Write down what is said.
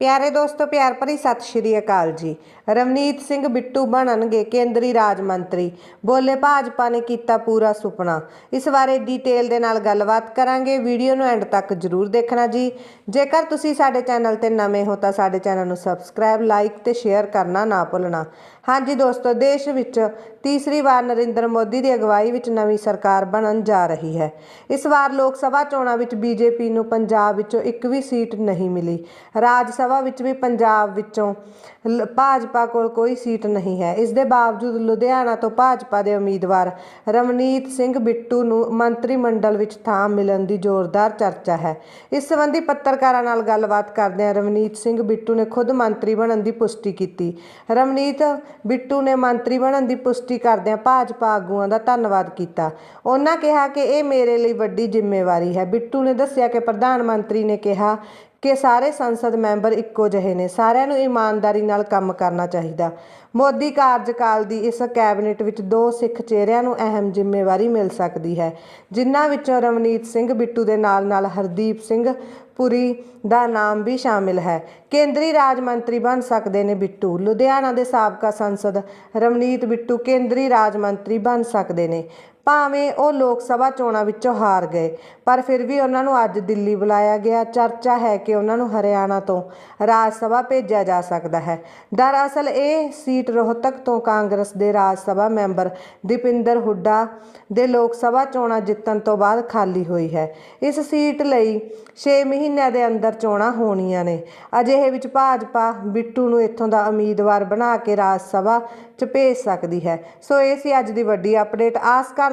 ਪਿਆਰੇ ਦੋਸਤੋ, ਪਿਆਰ ਭਰੀ ਸਤਿ ਸ਼੍ਰੀ ਅਕਾਲ ਜੀ। ਰਵਨੀਤ ਸਿੰਘ ਬਿੱਟੂ ਬਣਨਗੇ ਕੇਂਦਰੀ ਰਾਜ ਮੰਤਰੀ। ਬੋਲੇ ਭਾਜਪਾ ਨੇ ਕੀਤਾ ਪੂਰਾ ਸੁਪਨਾ। ਇਸ ਬਾਰੇ ਡਿਟੇਲ ਦੇ ਨਾਲ ਗੱਲਬਾਤ ਕਰਾਂਗੇ। ਵੀਡੀਓ ਨੂੰ ਐਂਡ ਤੱਕ ਜਰੂਰ ਦੇਖਣਾ ਜੀ। ਜੇਕਰ ਤੁਸੀਂ ਸਾਡੇ ਚੈਨਲ ਤੇ ਨਵੇਂ ਹੋ, ਤਾਂ ਸਾਡੇ ਚੈਨਲ ਨੂੰ ਸਬਸਕ੍ਰਾਈਬ ਲਾਈਕ ਤੇ ਸ਼ੇਅਰ ਕਰਨਾ ਨਾ ਭੁੱਲਣਾ। ਹਾਂਜੀ ਦੋਸਤੋ, ਦੇਸ਼ ਵਿੱਚ ਤੀਸਰੀ ਵਾਰ ਨਰਿੰਦਰ ਮੋਦੀ ਦੀ ਅਗਵਾਈ ਵਿੱਚ ਨਵੀਂ ਸਰਕਾਰ ਬਣਨ ਜਾ ਰਹੀ ਹੈ। ਇਸ ਵਾਰ ਲੋਕ ਸਭਾ ਚੋਣਾਂ ਵਿੱਚ ਬੀਜੇਪੀ ਨੂੰ ਪੰਜਾਬ ਵਿੱਚੋਂ ਇੱਕ ਵੀ ਸੀਟ ਨਹੀਂ ਮਿਲੀ। ਰਾਜ ਸਭਾ ਵਿੱਚ ਵੀ ਪੰਜਾਬ ਵਿੱਚੋਂ ਭਾਜਪਾ ਕੋਲ ਕੋਈ ਸੀਟ ਨਹੀਂ ਹੈ। ਇਸ ਦੇ ਬਾਵਜੂਦ ਲੁਧਿਆਣਾ ਤੋਂ ਭਾਜਪਾ ਦੇ ਉਮੀਦਵਾਰ ਰਵਨੀਤ ਸਿੰਘ ਬਿੱਟੂ ਨੂੰ ਮੰਤਰੀ ਮੰਡਲ ਵਿੱਚ ਥਾਂ ਮਿਲਣ ਦੀ ਜ਼ੋਰਦਾਰ ਚਰਚਾ ਹੈ। ਇਸ ਸੰਬੰਧੀ ਪੱਤਰਕਾਰਾਂ ਨਾਲ ਗੱਲਬਾਤ ਕਰਦਿਆਂ ਰਵਨੀਤ ਸਿੰਘ ਬਿੱਟੂ ਨੇ ਖੁਦ ਮੰਤਰੀ ਬਣਨ ਦੀ ਪੁਸ਼ਟੀ ਕੀਤੀ। ਰਵਨੀਤ ਬਿੱਟੂ ਨੇ ਮੰਤਰੀ ਬਣਨ ਦੀ ਪੁਸ਼ਟੀ ਕਰਦਿਆਂ ਭਾਜਪਾ ਆਗੂਆਂ ਦਾ ਧੰਨਵਾਦ ਕੀਤਾ। ਉਹਨਾਂ ਕਿਹਾ ਕਿ ਇਹ ਮੇਰੇ ਲਈ ਵੱਡੀ ਜ਼ਿੰਮੇਵਾਰੀ ਹੈ। ਬਿੱਟੂ ਨੇ ਦੱਸਿਆ ਕਿ ਪ੍ਰਧਾਨ ਮੰਤਰੀ ਨੇ ਕਿਹਾ ਕਿ ਸਾਰੇ ਸੰਸਦ ਮੈਂਬਰ ਇੱਕੋ ਜਿਹੇ ਨੇ। ਸਾਰਿਆਂ ਨੂੰ ਇਮਾਨਦਾਰੀ ਨਾਲ ਕੰਮ ਕਰਨਾ ਚਾਹੀਦਾ। ਮੋਦੀ ਕਾਰਜਕਾਲ ਦੀ ਇਸ ਕੈਬਨਿਟ ਵਿੱਚ ਦੋ ਸਿੱਖ ਚਿਹਰਿਆਂ ਨੂੰ ਅਹਿਮ ਜ਼ਿੰਮੇਵਾਰੀ ਮਿਲ ਸਕਦੀ ਹੈ, ਜਿਨ੍ਹਾਂ ਵਿੱਚੋਂ ਰਵਨੀਤ ਸਿੰਘ ਬਿੱਟੂ ਦੇ ਨਾਲ-ਨਾਲ ਹਰਦੀਪ ਸਿੰਘ ਪੁਰੀ ਦਾ ਨਾਮ ਵੀ ਸ਼ਾਮਿਲ ਹੈ। ਕੇਂਦਰੀ ਰਾਜ ਮੰਤਰੀ ਬਣ ਸਕਦੇ ਨੇ ਬਿੱਟੂ। ਲੁਧਿਆਣਾ ਦੇ ਸਾਬਕਾ ਸੰਸਦ ਰਵਨੀਤ ਬਿੱਟੂ ਕੇਂਦਰੀ ਰਾਜ ਮੰਤਰੀ ਬਣ ਸਕਦੇ ਨੇ। ਭਾਵੇਂ ਉਹ ਲੋਕ ਸਭਾ ਚੋਣਾਂ ਵਿੱਚੋਂ ਹਾਰ ਗਏ, ਪਰ ਫਿਰ ਵੀ ਉਹਨਾਂ ਨੂੰ ਅੱਜ ਦਿੱਲੀ ਬੁਲਾਇਆ ਗਿਆ। ਚਰਚਾ ਹੈ ਕਿ ਉਹਨਾਂ ਨੂੰ ਹਰਿਆਣਾ ਤੋਂ ਰਾਜ ਸਭਾ ਭੇਜਿਆ ਜਾ ਸਕਦਾ ਹੈ। ਦਰਅਸਲ ਇਹ ਸੀਟ ਰੋਹਤਕ ਤੋਂ ਕਾਂਗਰਸ ਦੇ ਰਾਜ ਸਭਾ ਮੈਂਬਰ ਦੀਪਿੰਦਰ ਹੁੱਡਾ ਦੇ ਲੋਕ ਸਭਾ ਚੋਣਾਂ ਜਿੱਤਣ ਤੋਂ ਬਾਅਦ ਖਾਲੀ ਹੋਈ ਹੈ। ਇਸ ਸੀਟ ਲਈ 6 ਮਹੀਨਿਆਂ ਦੇ ਅੰਦਰ ਚੋਣਾਂ ਹੋਣੀਆਂ ਨੇ। ਅਜਿਹੇ ਵਿੱਚ ਭਾਜਪਾ ਬਿੱਟੂ ਨੂੰ ਇੱਥੋਂ ਦਾ ਉਮੀਦਵਾਰ ਬਣਾ ਕੇ ਰਾਜ ਸਭਾ 'ਚ ਭੇਜ ਸਕਦੀ ਹੈ। ਸੋ ਇਹ ਸੀ ਅੱਜ ਦੀ ਵੱਡੀ ਅਪਡੇਟ। ਆਸ ਕਰ